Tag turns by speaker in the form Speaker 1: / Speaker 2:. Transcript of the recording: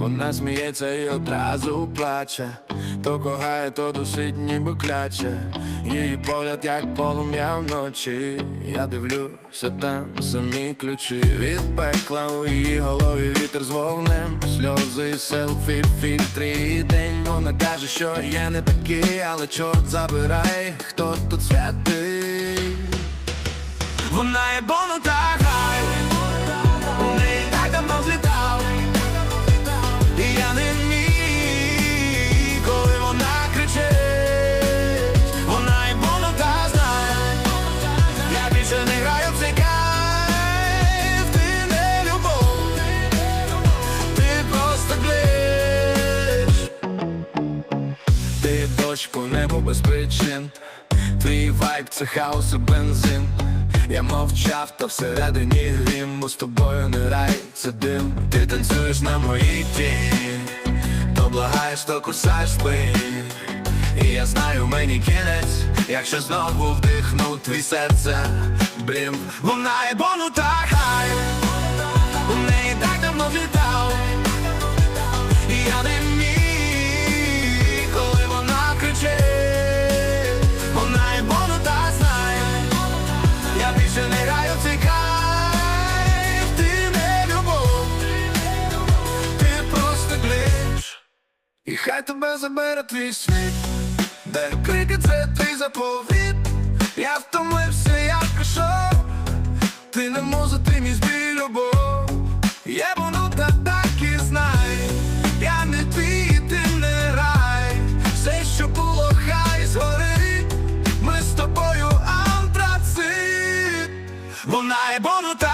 Speaker 1: Вона сміється і одразу плаче, то кохає, то досить ніби кляче. Її погляд, як полум'я вночі. Я дивлюся там самі ключі від пекла у її голові вітер з вогнем, сльози, селфі, фільтри і день. Вона каже, що я не такий, але чорт забирай, хто тут святий. Вона є бонута по без причин Твій вайб це хаос і бензин. Я мовчав, та всередині грім Бо з тобою не рай, це дим. Ти танцюєш на моїй тіні То благаєш, то кусаєш спині І я знаю, мені кінець Якщо знову вдихну твій серце. Блін, вона є бонута І хай тебе забере твій світ, де крики це твій заповіт, я втомився, я пішов, ти не муза, ти мій збій любов, є воно та так і знай, я не твій, ти не рай, все, що було, хай згорить, ми з тобою антрацит, вона є бонута.